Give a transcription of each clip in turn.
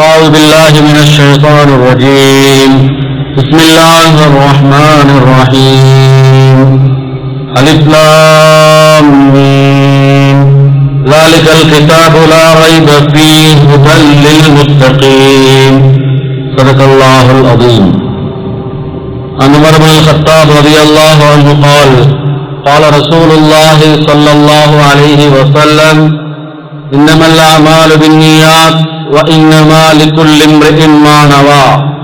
أعوذ بالله من الشيطان الرجيم. بسم الله الرحمن الرحيم. ألف لام ميم. ذلك الكتاب لا ريب فيه هدى للمتقين. صدق الله العظيم. عن عمر بن الخطاب رضي الله عنه قال قال رسول الله صلى الله عليه وسلم، إنما الأعمال بالنيات وإنما لكل امرئ ما نوى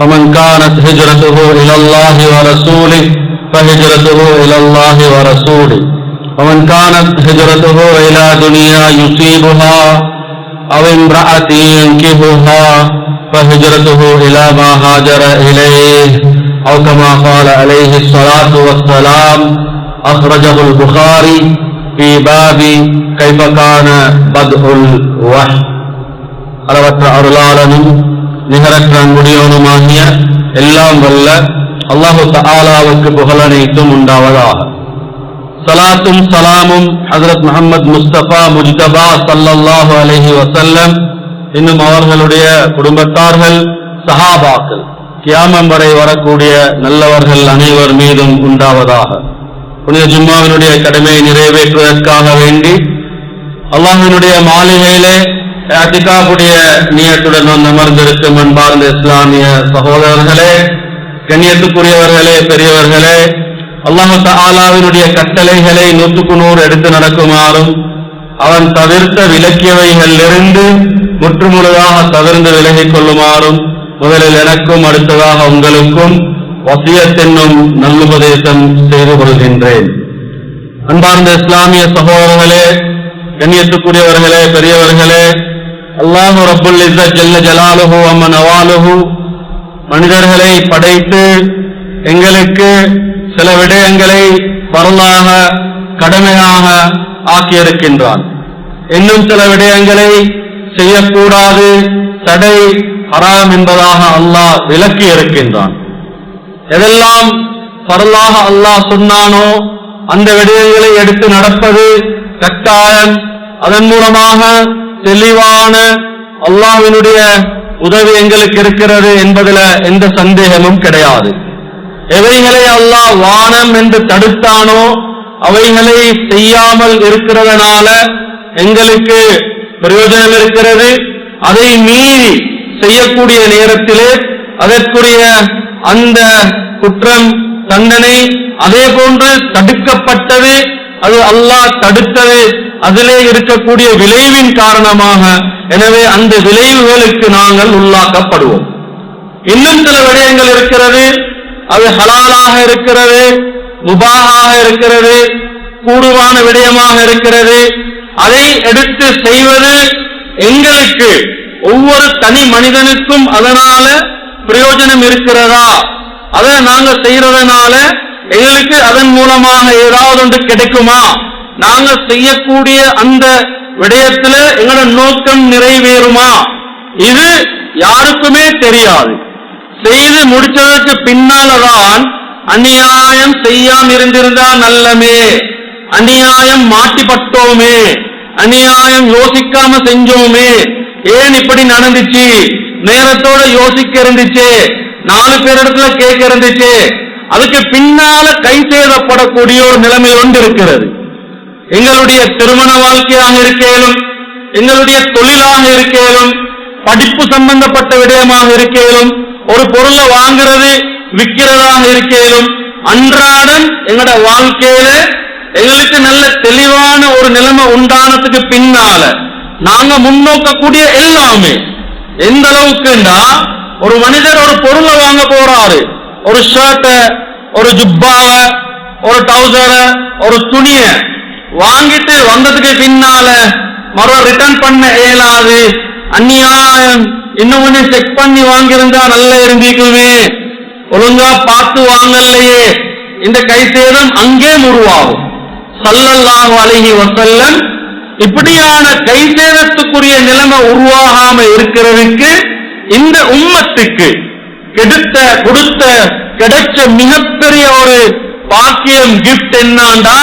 فمن كانت هجرته إلى الله ورسوله فهجرته إلى الله ورسوله ومن كانت هجرته إلى دنيا يصيبها أو امرأة ينكبها فهجرته إلى ما هاجر إليه أو كما قال عليه الصلاة والسلام أخرجه البخاري في باب كيف كان بدء الوحي அளவற்ற அருளாளனும் நிகரற்ற முடியவனுமாகிய எல்லாம் வல்ல அல்லாஹு தாலாவுக்கு புகழனைத்தும் உண்டாவதாக. சலாத்தும் சலாமும் ஹசரத் முகமது முஸ்தபா முஜ்தபா ஸல்லல்லாஹு அலஹி வசல்லம் இன்னும் அவர்களுடைய குடும்பத்தார்கள் சஹாபாக்கள் கியாமம் வரை வரக்கூடிய நல்லவர்கள் அனைவர் மீதும் உண்டாவதாக. புனித ஜும்மாவினுடைய கடமையை நிறைவேற்றுவதற்காக வேண்டி அல்லாஹினுடைய மாளிகையிலே அத்திகாவுடைய நியத்துடன் வந்து அமர்ந்திருக்கும் அன்பார்ந்த இஸ்லாமிய சகோதரர்களே கண்ணியத்துக்குரியவர்களே பெரியவர்களே அல்லாஹு ஆலாவினுடைய கட்டளைகளை நூற்றுக்கு நூறு எடுத்து நடக்குமாறும் அவன் தவிர்த்த விலக்கியவைகளிலிருந்து முற்றுமுழுதாக தவிர்ந்து விலகிக் கொள்ளுமாறும் முதலில் எனக்கும் அடுத்ததாக உங்களுக்கும் வசியத்தென்னும் நல்லுபதேசம் செய்து கொள்கின்றேன். அன்பார்ந்த இஸ்லாமிய சகோதரர்களே கண்ணியத்துக்குரியவர்களே பெரியவர்களே அல்லாஹு ரப்புல் ஜல்ல ஜலாலுஹு அம்ம நவாலுஹு மனிதர்களை படைத்து எங்களுக்கு சில விடயங்களை வரலாக கடமையாக ஆக்கியிருக்கின்றான். இன்னும் சில விடயங்களை செய்யக்கூடாது தடை ஹராம் என்பதாக அல்லாஹ் விலக்கி இருக்கின்றான் எதெல்லாம் பரலாக அல்லாஹ் சொன்னானோ அந்த விடயங்களை எடுத்து நடப்பது கட்டாயம். அதன் மூலமாக தெளிவான அல்லாவினுடைய உதவி எங்களுக்கு இருக்கிறது என்பதில் எந்த சந்தேகமும் கிடையாது. எவைகளை அல்லாஹ் வானம் என்று தடுத்தானோ அவைகளை செய்யாமல் இருக்கிறதுனால எங்களுக்கு பிரயோஜனம் இருக்கிறது. அதை மீறி செய்யக்கூடிய நேரத்திலே அதற்குரிய அந்த குற்றம் தண்டனை அதே போன்று தடுக்கப்பட்டது. அது அல்லாஹ் தடுத்தது. அதிலே இருக்கக்கூடிய விளைவின் காரணமாக எனவே அந்த விளைவுகளுக்கு நாங்கள் உள்ளாக்கப்படுவோம். இன்னும் சில விடயங்கள் இருக்கிறது. அது ஹலாலாக இருக்கிறது முபாகாக இருக்கிறது கூடுவான விடயமாக இருக்கிறது. அதை எடுத்து செய்வது எங்களுக்கு ஒவ்வொரு தனி மனிதனுக்கும் அதனால பிரயோஜனம் இருக்கிறதா? அதை நாங்க செய்யறதுனால எங்களுக்கு அதன் மூலமாக ஏதாவது ஒன்று கிடைக்குமா? நாங்க செய்யக்கூடிய அந்த விடயத்துல எங்களோட நோக்கம் நிறைவேறுமா? இது யாருக்குமே தெரியாது. செய்து முடிச்சதற்கு பின்னாலதான் அநியாயம் செய்யாம இருந்திருந்தா நல்லமே. அநியாயம் மாட்டிப்பட்டோமே அநியாயம் யோசிக்காம செஞ்சோமே. ஏன் இப்படி நடந்துச்சு? நேரத்தோட யோசிக்க இருந்துச்சு. நாலு பேர் இடத்துல கேட்க இருந்துச்சு. அதுக்கு பின்னால கை சேதப்படக்கூடிய ஒரு நிலைமை ஒன்று இருக்கிறது. எங்களுடைய திருமண வாழ்க்கையாக இருக்கேலும் எங்களுடைய தொழிலாக இருக்கையிலும் படிப்பு சம்பந்தப்பட்ட விடயமாக இருக்கேலும் ஒரு பொருளை வாங்குறது விற்கிறதாக இருக்கையிலும் அன்றாடம் எங்களோட வாழ்க்கையில எங்களுக்கு நல்ல தெளிவான ஒரு நிலைமை உண்டானதுக்கு பின்னால நாங்க முன்னோக்கக்கூடிய எல்லாமே எந்த அளவுக்குண்டா ஒரு மனிதர் ஒரு பொருளை வாங்க போறாரு ஒரு ஷர்ட்டை ஒரு ஜுப்பாவ ஒரு டவுசர ஒரு துணிய வாங்கிட்டு வந்ததுக்கு பின்னால மறு ரிட்டர்ன் பண்ண இயலாது. அந்நியாயம் இன்னும் கொஞ்சம் செக் பண்ணி வாங்கியிருந்தா நல்லா இருந்திக்குமே ஒழுங்கா பார்த்து வாங்கலையே. இந்த கை சேதம் அங்கே உருவாகும். சல்லல்லாஹு அழகி வசல்லம் இப்படியான கை சேதத்துக்குரிய நிலைமை உருவாகாம இருக்கிறதுக்கு இந்த உம்மத்துக்கு கெடுத்த கொடுத்த கிடைச்ச மிகப்பெரிய ஒரு பாக்கியம் கிஃப்ட் என்னண்டா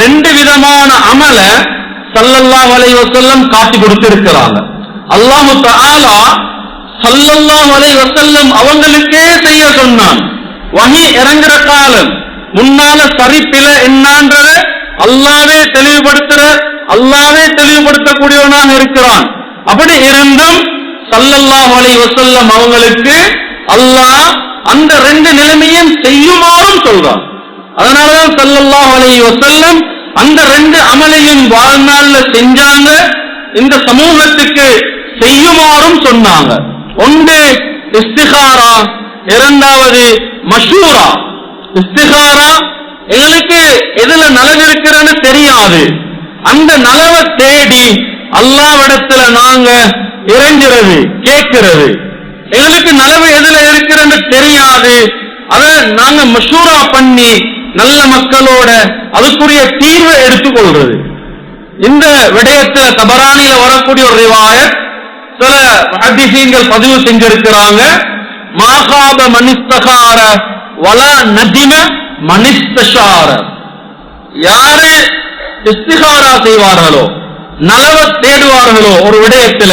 ரெண்டு விதமான அமல சல்லல்லா அலைஹி வஸல்லம் காட்டி கொடுத்திருக்கிறாங்க. அல்லாமு தாலா சல்லல்லா அலைஹி அவங்களுக்கே செய்ய சொன்னான். வகி இறங்குற காலம் முன்னால சரிப்பில என்னான்றத அல்லாவே தெளிவுபடுத்துற அல்லாவே தெளிவுபடுத்தக்கூடியவனாக இருக்கிறான். அப்படி இருந்தும் சல்லல்லா அலைஹி அவங்களுக்கு அல்லாஹ் அந்த ரெண்டு நிலைமையும் செய்யுமாறும் சொல்றான். அதனாலதான் சல்லல்லா அலைஹி செல்லம் அந்த ரெண்டு அமலையும் வாழ்நாள்ல செஞ்சாங்க இந்த சமூகத்துக்கு செய்யுமாறும் சொன்னாங்க. ஒன்று இஸ்திகாரா? இரண்டாவது மஷூரா? இஸ்திகாரா எங்களுக்கு எதுல நலன் இருக்கிறன்னு தெரியாது. அந்த நலவை தேடி அல்லாவிடத்துல நாங்க இறைஞ்சுறது கேட்கிறது. எங்களுக்கு நலவு எதுல இருக்கிறது தெரியாது. அதை நாங்க மஷூரா பண்ணி நல்ல மக்களோட அதுக்குரிய தீர்வை எடுத்துக்கொள்றது. இந்த விடயத்துல தபரானில வரக்கூடிய ஒரு ரிவாயத் சில அதிசயங்கள் பதிவு செஞ்சிருக்கிறாங்க. மாகாப மனிஸ்தகார வலா நதிம மனிஸ்தசார யாரு இஸ்திகாரா செய்வார்களோ நலவை தேடுவார்களோ ஒரு விடயத்துல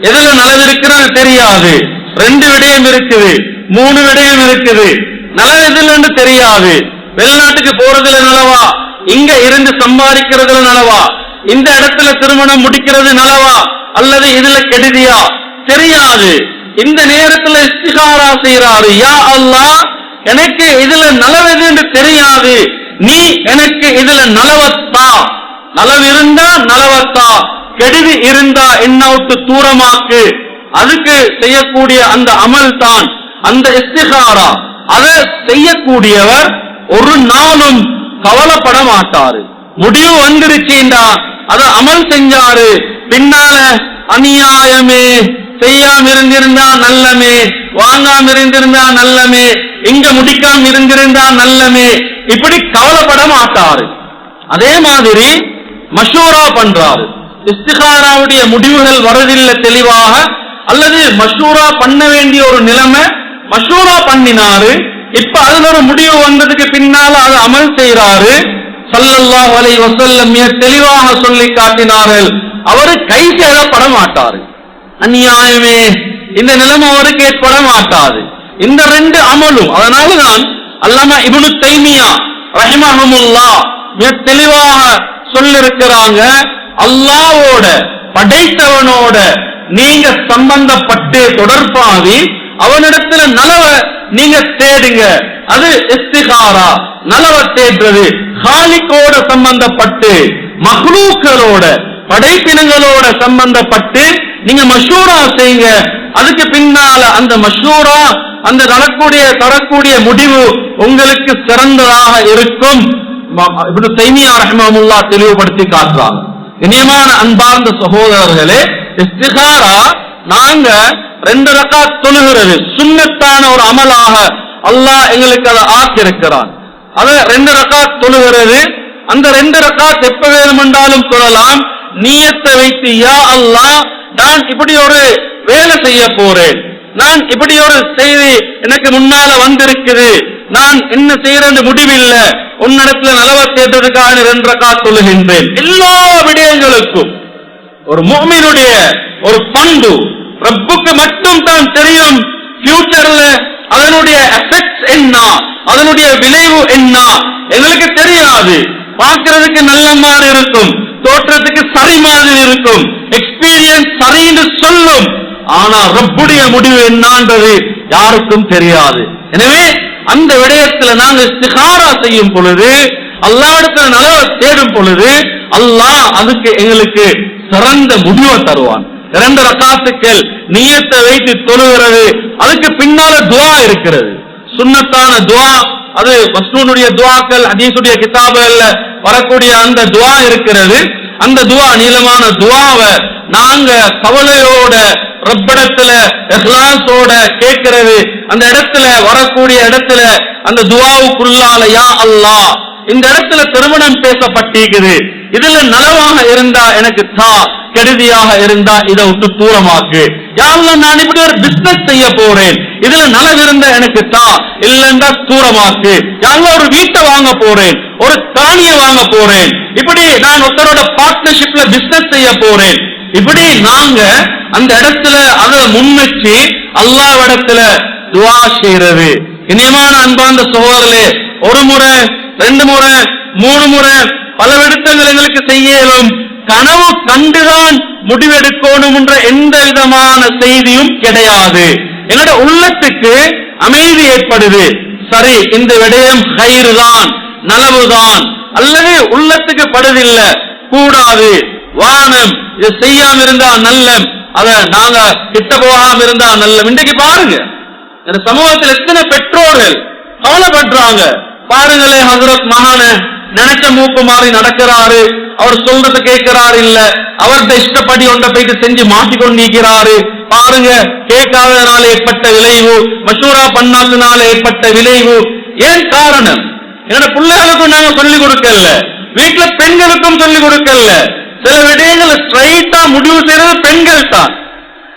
எதுல நலவு இருக்கிறது தெரியாது. ரெண்டு விடயம் இருக்குது. மூணு விடயம் இருக்குது. நலவு எதுலன்னு தெரியாது. வெளிநாட்டுக்கு போறதுல நலவா? இங்க இருந்து சம்பாதிக்கிறதுல நலவா? இந்த இடத்துல திருமணம் முடிக்கிறது நலவா? அல்லது இதுல கெடுதியா? தெரியாது. இந்த நேரத்துல இஸ்திகாரா செய்யறாரு யா அல்லா எனக்கு இதுல நலவெது என்று தெரியாது. நீ எனக்கு இதுல நலவத்தா? நலவு இருந்தா நலவத்தா. கெடுதி இருந்தா என்ன விட்டு தூரமாக்கு? அதுக்கு செய்யக்கூடிய அந்த அமல் தான் அந்த இஸ்திகாரா. அதை செய்யக்கூடியவர் ஒரு நாளும் கவலைப்பட மாட்டாரு. முடிவு வந்துருச்சுண்டா அதை அமல் செஞ்சாரு. பின்னால அநியாயமே செய்யாம இருந்திருந்தா நல்லமே வாங்காம இருந்திருந்தா நல்லமே இங்க முடிக்காம இருந்திருந்தா நல்லமே இப்படி கவலைப்பட மாட்டாரு. அதே மாதிரி மஷூரா பண்றாரு. இஸ்திகாராவுடைய முடிவுகள் வரதில்லை தெளிவாக அல்லது மஷூரா பண்ண வேண்டிய ஒரு நிலைமை மஷூரா பண்ணினாரு இப்ப அதுல ஒரு முடிவு வந்ததுக்கு பின்னால அதை அமல் செய்யறாரு சல்லல்லா வலை வசல்ல மிக தெளிவாக சொல்லி காட்டினார்கள். அவரு கை சேதப்பட மாட்டாரு. அநியாயமே இந்த நிலைமை அவருக்கு ஏற்பட மாட்டாது. இந்த ரெண்டு அமலும் அதனாலதான் அல்லாம இவனு தைமியா ரஹிமஹமுல்லா மிக தெளிவாக சொல்லிருக்கிறாங்க. அல்லாவோட படைத்தவனோட நீங்க சம்பந்தப்பட்டு தொடர்பாவி அவனிடத்துல நலவ நீங்க தேடுங்க. அது இஸ்திகாரா? நலவ தேடுறது. ஹாலிக்கோட சம்பந்தப்பட்டு மஹ்லூக்களோட படைப்பினங்களோட சம்பந்தப்பட்டு நீங்க மஷூரா செய்யுங்க. அதுக்கு பின்னால அந்த மஷூரா அந்த நடக்கூடிய தரக்கூடிய முடிவு உங்களுக்கு சிறந்ததாக இருக்கும். இப்படி இப்னு தைமியா ரஹ்மமுல்லா தெளிவுபடுத்தி காட்டுறாங்க. இனியமான அன்பார்ந்த சகோதரர்களே இஸ்திகாரா நாங்க ரெண்டு ரக்கா தொழுகிறது. சுண்ணத்தான ஒரு அமலாக அல்லாஹ் எங்களுக்கு அதை ஆக்கியிருக்கிறான். அதை ரெண்டு ரக்கா தொழுகிறது. அந்த ரெண்டு ரக்காத் எப்ப வேணுமென்றாலும் தொழலாம். நீயத்தை வைத்து யா அல்லாஹ் நான் இப்படி ஒரு வேலை செய்ய போறேன். நான் இப்படி ஒரு செய்தி எனக்கு முன்னால வந்திருக்குது. நான் என்ன செய்யறது முடிவில்லை. உன்னிடத்துல நலவ தேட்டதுக்காக ரெண்டு ரக்கா தொழுகின்றேன். எல்லா விடயங்களுக்கும். ஒரு மோமினுடைய ஒரு பண்பு. ரப்புக்கு மட்டும் தான் தெரியும் ஃபியூச்சர்ல அதனுடைய எஃபெக்ட்ஸ் என்ன அதனுடைய விளைவு என்ன எங்களுக்கு தெரியாது. பார்க்கறதுக்கு நல்ல மாதிரி இருக்கும் தோற்றத்துக்கு சரி மாதிரி இருக்கும் எக்ஸ்பீரியன்ஸ் சரின்னு சொல்லும். ஆனா ரப்புடைய முடிவு என்னன்றது யாருக்கும் தெரியாது. எனவே அந்த விடயத்துல நாங்கள் இஸ்திகாரா செய்யும் பொழுது அல்லாவிடத்துல நலவ தேடும் பொழுது அல்லாஹ் அதுக்கு எங்களுக்கு சிறந்த முடிவை தருவான். இரண்டு ரகாத்துக்கள் நீயத்தை வைத்து தொழுகிறது. அதுக்கு பின்னால துவா இருக்கிறது. சுண்ணத்தான துவா அது மஸ்னூனுடைய துவாக்கள் அதீசுடைய கிதாபுகள்ல வரக்கூடிய அந்த துவா இருக்கிறது. அந்த துவா நீளமான துவாவை நாங்க கவலையோட ரப்பிடத்துல எஹ்லாசோட கேட்கிறது. அந்த இடத்துல வரக்கூடிய இடத்துல அந்த துவாவுக்குள்ளால யா அல்லாஹ் இந்த இடத்துல திருமணம் பேசப்பட்டிருக்குது இதுல நலவாக இருந்தா எனக்கு தா கெடுதியாக இருந்தா இதை விட்டு தூரமாக்கு. யாரெல்லாம் நான் இப்படி ஒரு பிசினஸ் செய்ய போறேன். இதுல நலவு இருந்தா எனக்கு தா இல்லைன்னா தூரமாக்கு. யாரெல்லாம் ஒரு வீட்டை வாங்க போறேன் ஒரு காணியை வாங்க போறேன். இப்படி நான் ஒருத்தரோட பார்ட்னர்ஷிப்ல பிசினஸ் செய்ய போறேன். இப்படி நாங்க அந்த இடத்துல அதை முன்வச்சு அல்லாவிடத்துல துவா செய்யறது இனியமான அன்பார்ந்த சகோதரர்களே ஒரு முறை ரெண்டு முறை மூணு முறை பல விடுத்தங்கள் எங்களுக்கு செய்யலும். கனவு கண்டுதான் முடிவெடுக்கணும் என்ற எந்த விதமான செய்தியும் கிடையாது. என்னோட உள்ளத்துக்கு அமைதி ஏற்படுது. சரி இந்த விடயம் கயிறு தான் நலவுதான். அல்லது உள்ளத்துக்கு படுதில்லை கூடாது. வானம் இதை செய்யாம இருந்தா நல்ல அத நாங்க கிட்ட போகாம இருந்தா நல்ல இன்றைக்கு பாருங்க இந்த சமூகத்தில் எத்தனை பெற்றோர்கள் கவலைப்படுறாங்க. பாருங்களே ஹசரத் மகான நினைச்ச மூப்பு மாறி நடக்கிறாரு. அவர் சொல்றது கேட்கிறாரு இல்ல. அவர்கிட்ட இஷ்டப்படி ஒன்றை போயிட்டு செஞ்சு மாட்டிக்கொண்டிருக்கிறாரு பாருங்க கேட்காததுனால ஏற்பட்ட விளைவு மசூரா பண்ணாததுனால ஏற்பட்ட விளைவு. ஏன் காரணம்? என்னோட பிள்ளைகளுக்கும் நாங்க சொல்லிக் கொடுக்கல. வீட்டுல பெண்களுக்கும் சொல்லிக் கொடுக்கல. சில விடயங்களை ஸ்ட்ரைட்டா முடிவு செய்யறது பெண்கள் தான்.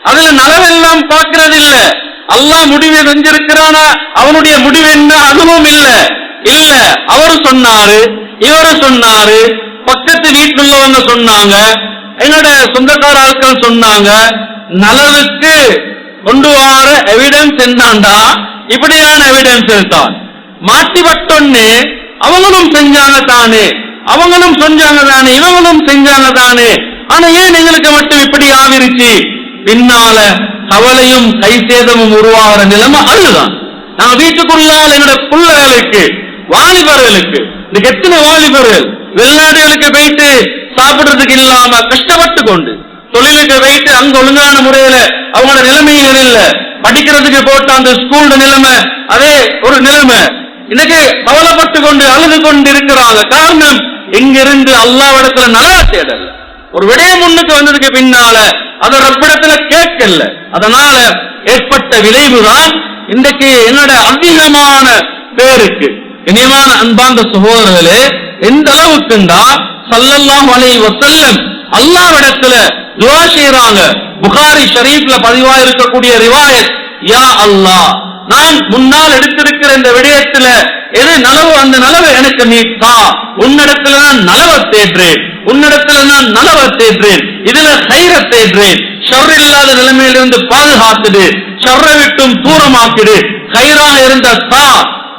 அதுல நலவெல்லாம் பார்க்கறது இல்ல அல்லாஹ் முடிவு செஞ்சிருக்கிறானா அவனுடைய முடிவு என்ன? அதுவும் இல்லை. இல்ல அவரு சொன்னாரு இவரு சொன்னாரு பக்கத்து வீட்டுள்ளவங்க சொன்னாங்க என்னோட சொந்தக்கார ஆட்கள் சொன்னாங்க நலனுக்கு கொண்டு வர எவிடன்ஸ் என்னண்டா? இப்படியான எவிடன்ஸ் தான் மாட்டிவிட்டோன்னு அவங்களும் செஞ்சாங்க தானே அவங்களும் செஞ்சாங்க தானே இவங்களும் செஞ்சாங்க தானே ஆனா ஏன் எங்களுக்கு மட்டும் இப்படி ஆவிருச்சு பின்னால கவலையும் கை சேதமும் உருவாகிற நிலைமை அதுதான். நான் வீட்டுக்குள்ளால் என்னோட வேலைக்கு வாலிபர்களுக்கு. இன்னைக்கு எத்தனை வாலிபர்கள்? வெளிநாடுகளுக்கு போயிட்டு சாப்பிடுறதுக்கு இல்லாம கஷ்டப்பட்டு கொண்டு தொழிலுக்கு போயிட்டு அங்க ஒழுங்கான முறையில அவங்களோட நிலைமைகள் இல்ல படிக்கிறதுக்கு போட்ட அந்த ஸ்கூல் நிலைமை அதே ஒரு நிலைமை. இன்னைக்கு கவலைப்பட்டு கொண்டு அழுது கொண்டு இருக்கிறாங்க காரணம் இங்கிருந்து அல்லாவிடத்துல நல்லா தேடல. ஒரு விடய முன்னுக்கு வந்ததுக்கு பின்னால அதை ரப்பிடத்துல கேட்கல. அதனால ஏற்பட்ட விளைவுதான் இன்றைக்கு என்னோட அதிகமான பேருக்கு. இனியமான அன்பார்ந்த சகோதரர்களே எந்த அளவுக்குண்டா சல்லல்லாஹ் அலை வசல்லம் அல்லாவிடத்துல துவா செய்யறாங்க புகாரி ஷரீப்ல பதிவா இருக்கக்கூடிய ரிவாயத் யா அல்லாஹ் நான் முன்னால் எடுத்திருக்கிற இந்த விடயத்துல எது நலவு அந்த நலவு எனக்கு நீ தா உன்னிடத்துல நான் நலவை தேற்றேன் உன்னிடத்துல நான் நலவை தேற்றேன் இதுல சைர தேற்றேன் ஷர் இல்லாத நிலைமையிலிருந்து பாதுகாத்துடு. ஷர்ரை விட்டும் தூரமாக்கிடு. கயிறாக இருந்த தா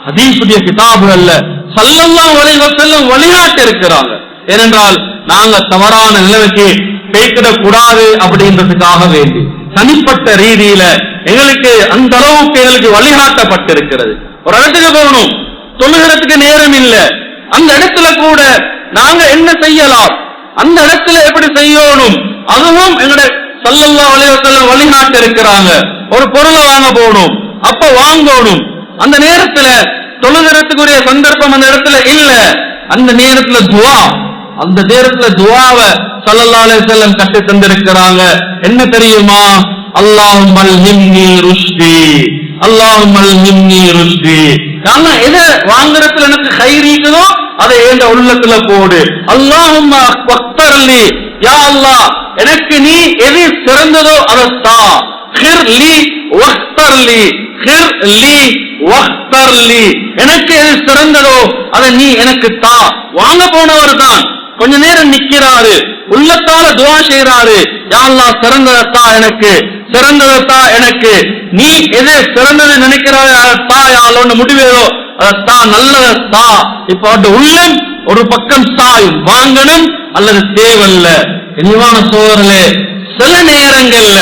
ஹதீசுடைய கிதாபுகள்ல சல்லல்லாஹு அலைஹி வஸல்லம் வழிகாட்டி இருக்கிறாங்க. ஏனென்றால் நாங்க தவறான நிலைமைக்கு பேக்கிடக் கூடாது அப்படின்றதுக்காக வேண்டி. தனிப்பட்ட ரீதியில எங்களுக்கு அந்த அளவுக்கு எங்களுக்கு வழிகாட்டப்பட்டிருக்கிறது. ஒரு இடத்துக்கு போகணும். தொழுகிறதுக்கு நேரம் இல்லை. அந்த இடத்துல கூட நாங்க என்ன செய்யலாம்? அந்த இடத்துல எப்படி செய்யணும்? அதுவும் எங்களுடைய சல்லல்லா அலைஹி வழிகாட்டி இருக்கிறாங்க. ஒரு பொருளை வாங்க போகணும். அப்ப வாங்கணும். அந்த நேரத்துல தொழுகிறதுக்குரிய சந்தர்ப்பம் அந்த இடத்துல இல்ல. அந்த நேரத்துல துவா. அந்த நேரத்துல துவாவ சல்லல்லாலே செல்லம் வஸல்லம் கட்டி தந்திருக்கிறாங்க. என்ன தெரியுமா? அல்லாஹும் அல்ஹிம்னி ருஷ்தி. அல்லாஹும் அல்ஹிம்னி ருஷ்தி. நான் எதை வாங்குறதுல எனக்கு கைரீக்குதோ அதை எந்த உள்ளத்துல போடு. அல்லாஹும் பக்தர்லி யா அல்லாஹ் எனக்கு நீ எது சிறந்ததோ அதை தா. ஹிர் லி வக்தர் ஹிர் லி எனக்கு எது சிறந்ததோ அதை நீ எனக்கு தா. வாங்க போனவர் தான். கொஞ்ச நேரம் நிக்கிறாரு. உள்ளத்தால துவா செய்யறாரு யா அல்லாஹ் சிறந்ததத்தா எனக்கு. சிறந்ததத்தா எனக்கு. நீ எது சிறந்தது நினைக்கிறாய்? தா யாழோன்னு முடிவேதோ அதத்தா தா இப்ப அவட்ட உள்ளம் ஒரு பக்கம் தாய் வாங்கணும் அல்லது தேவல்ல இனிவான சோதரலே சில நேரங்கள்ல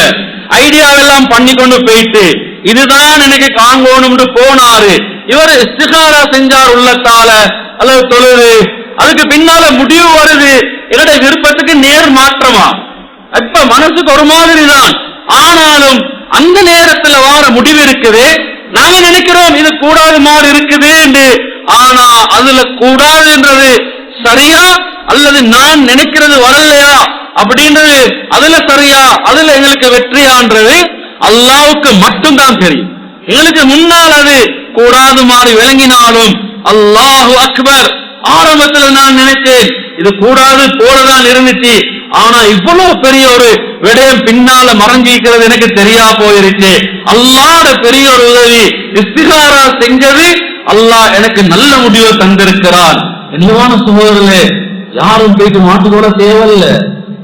ஐடியாவெல்லாம் பண்ணி கொண்டு போயிட்டு இதுதான் எனக்கு காங்கோணும்னு போனாரு. இவர் இஸ்திகாரா செஞ்சார் உள்ளத்தால. அல்லது தொழுது. அதுக்கு பின்னால முடிவு வருது. என்னுடைய விருப்பத்துக்கு நேர் மாற்றமா? இப்ப மனசுக்கு ஒரு மாதிரி தான் ஆனாலும் அந்த நேரத்துல வார முடிவு இருக்குது. நாங்க நினைக்கிறோம் இது கூடாது மாதிரி இருக்குது என்று. ஆனா அதுல கூடாதுன்றது சரியா? அல்லது நான் நினைக்கிறது வரலையா? அப்படின்றது அதுல சரியா? அதுல எங்களுக்கு வெற்றியான்றது அல்லாவுக்கு மட்டும்தான் தெரியும். எங்களுக்கு முன்னால் அது கூடாது மாறி விளங்கினாலும் அல்லாஹு அக்பர். ஆரம்பத்துல நான் நினைச்சேன் இது கூடாது போலதான் இருந்துச்சு. ஆனா இவ்வளவு பெரிய ஒரு விடயம் பின்னால மறைஞ்சிருக்கிறது எனக்கு தெரியா போயிருச்சு. அல்லாட பெரிய ஒரு உதவி இஸ்திகாரா செஞ்சது அல்லாஹ் எனக்கு நல்ல முடிவை தந்திருக்கிறான். என்னவான சகோதரர்களே யாரும் போயிட்டு மாட்டுக்கூட தேவையில்ல.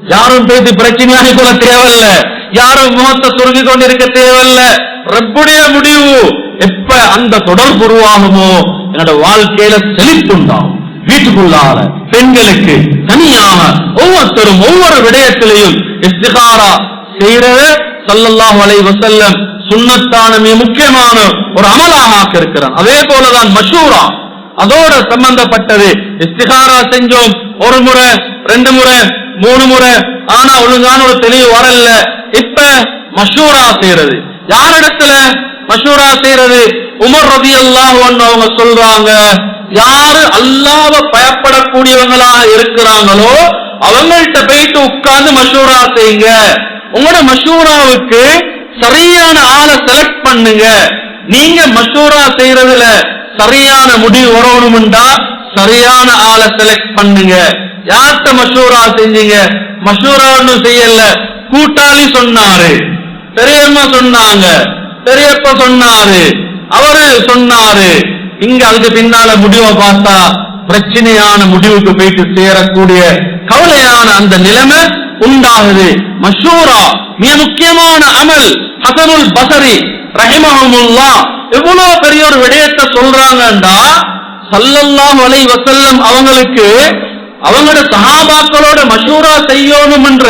யாரும் பேசி பிரச்சனையாக கூட தேவையில்ல. யாரும் முகத்தை சுருங்கி கொண்டிருக்க தேவையில்ல. ரப்புடைய முடிவு. எப்ப அந்த தொடர்பு உருவாகுமோ? என்னோட வாழ்க்கையில செழிப்புண்டாகும். வீட்டுக்குள்ளால பெண்களுக்கு தனியாக ஒவ்வொருத்தரும் ஒவ்வொரு விடயத்திலையும் இஸ்திகாரா செய்யறது ஸல்லல்லாஹு அலைஹி வஸல்லம் சுன்னத்தான மிக முக்கியமான ஒரு அமலாக இருக்கிறான் அதே போலதான் மஷூரா. அதோட சம்பந்தப்பட்டது இஸ்திகாரா செஞ்சோம். ஒரு முறை ரெண்டு முறை மூணு முறை ஆனா ஒழுங்கான ஒரு தெளிவு வரல. இப்ப மஷூரா செய்யறது. யாரிடத்துல மஷூரா செய்யறது? உமர் ரதி அவங்க சொல்றாங்க யாரு அல்லாவ பயப்படக்கூடியவங்களா இருக்கிறாங்களோ அவங்கள்ட்ட போயிட்டு உட்கார்ந்து மஷூரா செய்யுங்க. உங்களோட மஷூராவுக்கு சரியான ஆளை செலக்ட் பண்ணுங்க. நீங்க மஷூரா செய்யறதுல சரியான முடிவு வரணும்டா சரியான ஆளை செலக்ட் பண்ணுங்க. யார்கிட்ட மஷூரா செஞ்சீங்க? மஷூரா செய்யல. கூட்டாளி சொன்னாரு. பெரியம்மா சொன்னாங்க. பெரியப்பா சொன்னாரு. அவரு சொன்னாரு. இங்க அதுக்கு பின்னால முடிவை பார்த்தா பிரச்சனையான முடிவுக்கு போயிட்டு சேரக்கூடிய கவலையான அந்த நிலைமை உண்டாகுது. மஷூரா மிக முக்கியமான அமல். ஹசனுல் பசரி ரஹிமஹமுல்லா எவ்வளவு பெரிய ஒரு விடயத்தை சொல்றாங்கண்டா சல்லல்லாஹு வலை வசல்லம் அவங்களுக்கு அவங்களோட சஹாபாக்களோட மஷூரா செய்யணும் என்ற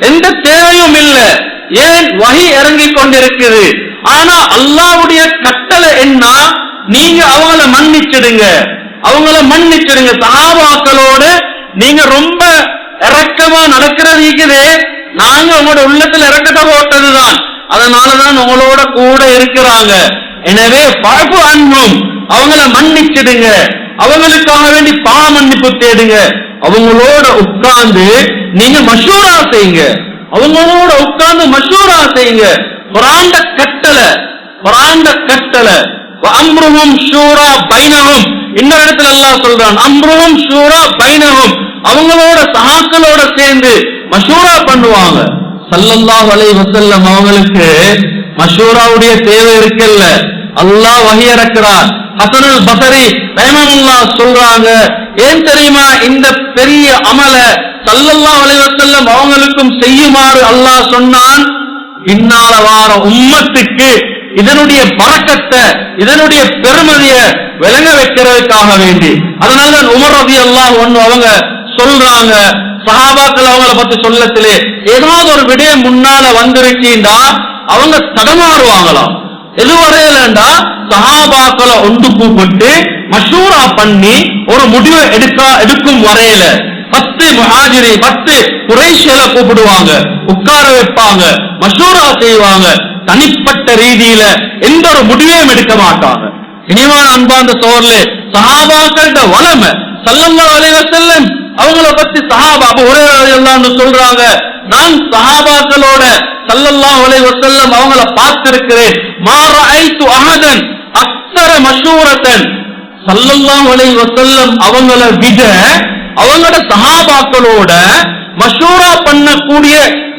எந்த தேவையும் இல்லை. ஏன் வகி இறங்கி கொண்டிருக்குது? ஆனா அல்லாவுடைய கட்டளை என்ன? நீங்க அவங்கள மன்னிச்சிடுங்க. அவங்கள மன்னிச்சிடுங்க. சகாபாக்களோடு நீங்க ரொம்ப இறக்கமா நடக்கிறது இருக்குது. நாங்க உங்களோட உள்ளத்துல இறக்கத்தை போட்டதுதான். அதனாலதான் உங்களோட கூட இருக்கிறாங்க. எனவே பழப்பு அன்பும் அவங்கள மன்னிச்சிடுங்க. அவங்களுக்காக வேண்டி பா மன்னிப்பு தேடுங்க. அவங்களோட உட்கார்ந்து நீங்க மஷூரா செய்யுங்க. அவங்களோட உட்கார்ந்து மஷூரா செய்யுங்க. குராண்ட கட்டளை குராண்ட கட்டளை. அம்ருவும் ஷூரா பைனகும் இன்னொரு இடத்துல அல்லாஹ் சொல்றான் அம்ருவும் ஷூரா பைனகும் அவங்களோட சகாக்களோட சேர்ந்து மஷூரா பண்ணுவாங்க. சல்லல்லா வலை வசல்லம் அவங்களுக்கு மஷூராவுடைய தேவை இருக்குல்ல. அல்லாஹ் வஹி ஹசனுல் பசரி ரஹமமுல்லா சொல்றாங்க ஏன் தெரியுமா? இந்த பெரிய அமல சல்லல்லா அலைஹி அவங்களுக்கும் செய்யுமாறு அல்லாஹ் சொன்னான் பின்னால வார உம்மத்துக்கு இதனுடைய பறக்கத்தை இதனுடைய பெருமதிய விளங்க வைக்கிறதுக்காக வேண்டி. அதனாலதான் உமர் ரதி அல்லாஹ் ஒண்ணு அவங்க சொல்றாங்க சகாபாக்கள் அவங்கள பத்தி சொல்லத்திலே ஏதாவது ஒரு விடயம் முன்னால வந்திருக்கீண்டா அவங்க தடமாறுவாங்களாம். எது வரையிலண்டா? சஹாபாக்களை ஒன்று கூப்பிட்டு மஷூரா பண்ணி ஒரு முடிவை எடுக்க எடுக்கும் வரையில. பத்து முஹாஜிரி பத்து குறைசியல கூப்பிடுவாங்க உட்கார வைப்பாங்க மஷூரா செய்வாங்க. தனிப்பட்ட ரீதியில எந்த ஒரு முடிவையும் எடுக்க மாட்டாங்க. இனிமான அன்பாந்த சோர்ல சஹாபாக்கள்ட வளமை. சல்லல்லாஹு அலைவ செல்லம் அவங்கள பத்தி சஹாபா அபு சொல்றாங்க. நான் சஹாபாக்களோட சல்லல்லாஹு அலைஹி அவங்கள பார்த்திருக்கிறேன். மா ரஅய்து அஹதன் அக்ஸர மஷூரத்தன். சல்லல்லாஹு அவங்கள விட அவங்களோட சஹாபாக்களோட மஷூரா பண்ணக்கூடிய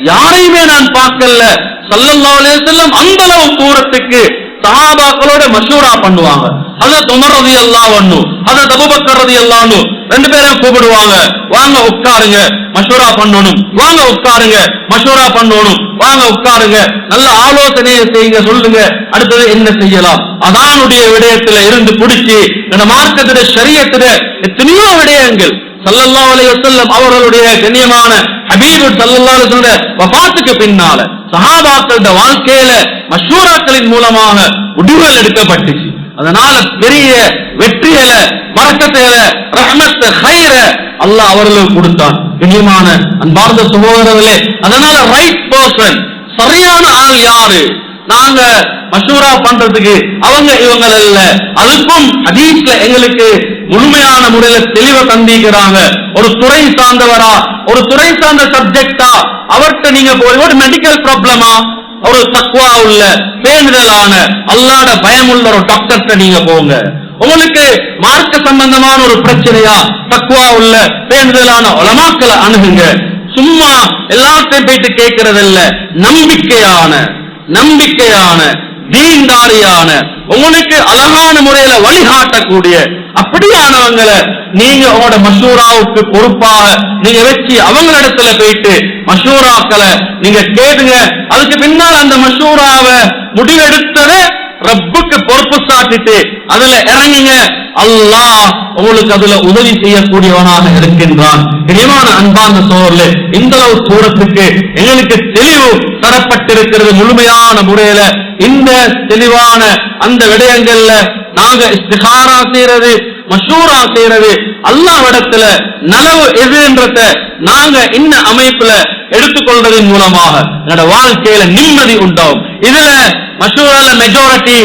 யாரையுமே நான் பார்க்கல. சல்லல்லா அலைஹி வஸல்லம் அந்த அளவு தூரத்துக்கு சஹாபாக்களோட மஷூரா பண்ணுவாங்க. ஹஜரத் உமர் ரலியல்லாஹு அன்ஹு ஹஜரத் அபூபக்கர் ரலியல்லாஹு அன்ஹு ரெண்டு பேரையும் கூப்பிடுவாங்க. வாங்க உட்காருங்க மஷூரா பண்ணணும். வாங்க உட்காருங்க மஷூரா பண்ணணும். வாங்க உட்காருங்க நல்ல ஆலோசனையை செய்யுங்க சொல்லுங்க. அடுத்தது என்ன செய்யலாம்? அதானுடைய விடயத்துல இருந்து பிடிச்சி இந்த மார்க்கத்திட ஷரியத்திட எத்தனையோ விடயங்கள். சல்லல்லாஹு அலைஹி வஸல்லம் அவர்களுடைய கண்ணியமான ஹபீபு சல்லல்லாஹு அலைஹி வஸல்லம் வஃபாத்துக்கு பின்னால சஹாபாக்களோட வாழ்க்கையில மஷூராக்களின் மூலமாக முடிவுகள் எடுக்கப்பட்டுச்சு. அதனால பெரிய வெற்றியில மறக்கத்தில ரஹமத்த ஹைர அல்லாஹ் அவர்களுக்கு கொடுத்தான். கண்ணியமான அன்பார்ந்த சகோதரர்களே அதனால ரைட் பர்சன் சரியான ஆள் யாரு? நாங்க மஷூரா பண்றதுக்கு அவங்க இவங்க இல்ல. அதுக்கும் ஹதீஸ்ல எங்களுக்கு முழுமையான முறையில தெளிவை தந்திக்கிறாங்க ஒரு துறை சார்ந்தவரா ஒரு துறை சார்ந்த சப்ஜெக்டா அவர்கிட்ட நீங்க போய் ஒரு மெடிக்கல் ப்ராப்ளமா ஒரு தக்குவா உள்ள பேணுதலான அல்லாட பயமுள்ள ஒரு டாக்டர்கிட்ட நீங்க போங்க. உங்களுக்கு மார்க்க சம்பந்தமான ஒரு பிரச்சனையா தக்குவா உள்ள பேணுதலான உலமாக்களை அணுகுங்க. சும்மா எல்லாத்தையும் போயிட்டு கேட்கறதில்ல. நம்பிக்கையான நம்பிக்கையான தீன்தாரியான உங்களுக்கு அழகான முறையில வழிகாட்டக்கூடிய அப்படியானவங்களை நீங்க உங்களோட மசூராவுக்கு பொறுப்பாக நீங்க வச்சு அவங்களிடத்துல போயிட்டு மசூராக்களை நீங்க கேடுங்க அதுக்கு பின்னால் அந்த மஷூராவை முடிவெடுத்தத ரப்புக்கு பொறுப்பு சாட்டிட்டு அதுல இறங்குங்க. அல்லாஹ் உங்களுக்கு அதுல உதவி செய்யக்கூடியவனாக இருக்கின்றான். இனிமான அன்பார்ந்த சோர்ல இந்த அளவு தூரத்துக்கு எங்களுக்கு தெளிவு தரப்பட்டிருக்கிறது முழுமையான முறையில. இந்த தெளிவான அந்த விடயங்கள்ல நாங்க இஸ்திகாரா செய்யறது மஷூரா செய்யறது அல்லாவிடத்துல நலவு எதுன்றத நாங்க இன்ன அமைப்புல எடுத்துக்கொள்றதன் மூலமாக என்னோட வாழ்க்கையில நிம்மதி உண்டாகும். இதுல மஷூரால மெஜாரிட்டி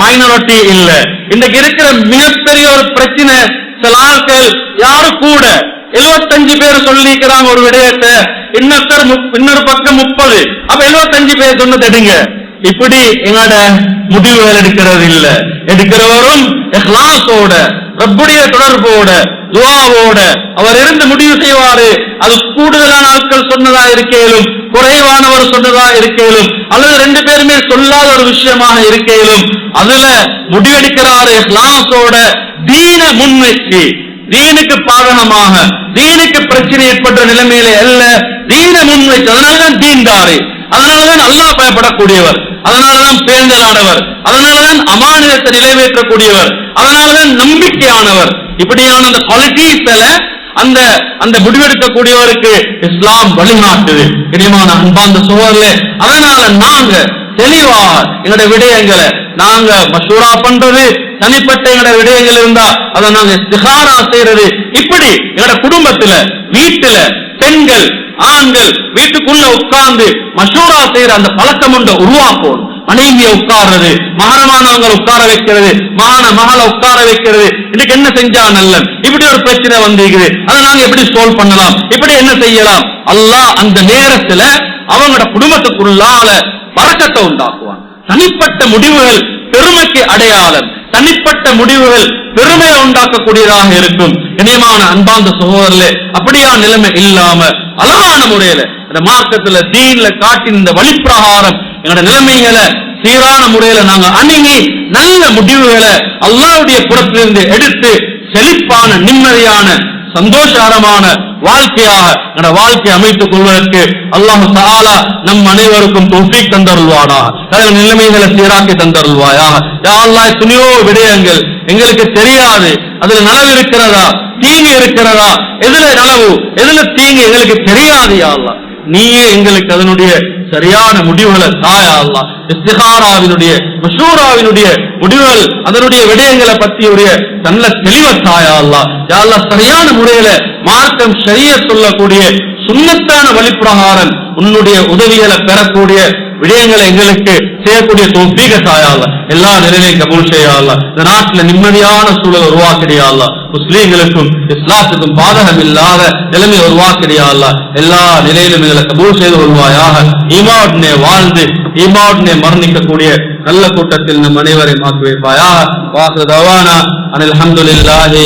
மைனாரிட்டி இல்ல. இன்னைக்கு இருக்கிற மிகப்பெரிய ஒரு பிரச்சனை சில ஆட்கள் யாரு கூட 75 பேர் சொல்லிக்கிறாங்க ஒரு விடயத்தை இன்னொருத்தர் இன்னொரு பக்கம் முப்பது. அப்ப 75 பேர் சொன்னது எடுங்க. இப்படி எங்களோட முடிவுகள் எடுக்கிறது இல்ல எடுக்கிறவரும் இஹ்லாஸோட ரப்புடைய தொடர்போட துவாவோட அவர் இருந்து முடிவு செய்வாரு. அது கூடுதலான ஆட்கள் சொன்னதா இருக்கையிலும் குறைவானவர் சொன்னதா இருக்கையிலும் அல்லது ரெண்டு பேருமே சொல்லாத ஒரு விஷயமாக இருக்கையிலும் அதுல முடிவெடுக்கிறாரு இஹ்லாஸோட தீன முன்வச்சு தீனுக்கு பாதகமாக தீனுக்கு பிரச்சனை ஏற்பட்ட நிலைமையில அல்ல தீன முன்வைத்து அதனாலதான் தீன்தாரு. அதனாலதான் நல்லா பயப்படக்கூடியவர். அதனாலதான் பேந்தலானவர் அதனாலதான் அமானிதத்தை நிறைவேற்றக்கூடியவர் அதனாலதான் நம்பிக்கையானவர். இப்படியான அந்த குவாலிட்டிஸ்ல அந்த அந்த முடிவெடுக்கக்கூடியவருக்கு இஸ்லாம் வழிகாட்டுது. இனிமான அன்பாந்த சோழர்களே அதனால நாங்க தெளிவாக எங்களுடைய விடயங்களை நாங்க மசூரா பண்றது தனிப்பட்ட எங்களுடைய விடயங்கள் இருந்தா அதை நாங்க சிகாரா செய்யறது இப்படி எங்களோட குடும்பத்துல வீட்டுல பெண்கள் ஆண்கள் வீட்டுக்குள்ள உட்கார்ந்து மஷூரா செய்யற அந்த பழக்கம் ஒன்றை உருவாக்கும். மனைவியை உட்கார்றது மகரமானவங்களை உட்கார வைக்கிறது மகான மகளை உட்கார வைக்கிறது. இன்னைக்கு என்ன செஞ்சா நல்ல இப்படி ஒரு பிரச்சனை வந்திருக்குது. அதை நாங்க எப்படி சோல்வ் பண்ணலாம்? இப்படி என்ன செய்யலாம்? அல்லாஹ் அந்த நேரத்துல அவங்களோட குடும்பத்துக்குள்ளால பறக்கத்தை உண்டாக்குவான். தனிப்பட்ட முடிவுகள் பெருமைக்கு அடையாளம். தனிப்பட்ட முடிவுகள் பெருமையை உண்டாக்கக்கூடியதாக இருக்கும். இனியமான அன்பாந்த சகோதரர்களே அப்படியா நிலைமை இல்லாம அழகான முறையில இந்த மார்க்கத்துல தீன்ல காட்டின இந்த வழிப்பிரகாரம் எங்களோட நிலைமைகளை சீரான முறையில நாங்க அணுகி நல்ல முடிவுகளை அல்லாவுடைய புறத்திலிருந்து எடுத்து செழிப்பான நிம்மதியான சந்தோஷகரமான வாழ்க்கையாக என வாழ்க்கை அமைத்துக் கொள்வதற்கு அல்லாஹ் தஆலா நம் அனைவருக்கும் தௌஃபீக் தந்தருள்வானா? நிலைமைகளை சீராக்கி தந்தருள்வாயா யா எத்தனையோ விடயங்கள் எங்களுக்கு தெரியாது. அதுல நலவு இருக்கிறதா? தீங்கு இருக்கிறதா? எதுல நலவு எதுல தீங்கு எங்களுக்கு தெரியாது யா நீயே எங்களுக்கு அதனுடைய சரியான முடிவுகளை தாயா அல்லாஹ். இஸ்திகாராவினுடைய மசூராவினுடைய முடிவுகள் அதனுடைய விடயங்களை பற்றியுடைய நல்ல தெளிவ தாயா அல்லாஹ். யா சரியான முறையில மார்க்கம் ஷரிய சொல்லக்கூடிய சுண்ணத்தான வழிப்பிரகாரம் உன்னுடைய உதவிகளை பெறக்கூடிய விடயங்களை எங்களுக்கு செய்யக்கூடிய தோப்பீக சாயால எல்லா நிலையிலையும் கபூல் செய்யால இந்த நாட்டில் நிம்மதியான சூழல் உருவாக்கிறியால முஸ்லீம்களுக்கும் இஸ்லாத்துக்கும் பாதகம் இல்லாத நிலைமை உருவாக்கிறியால எல்லா நிலையிலும் எங்களை கபூல் செய்து வருவாயாக ஈமாவுடனே வாழ்ந்து ஈமாவுடனே மரணிக்கக்கூடிய நல்ல கூட்டத்தில் நம் அனைவரையும் ஆக்கி வைப்பாயாக வாசு தவானா. அனில் அல்ஹம்துலில்லாஹி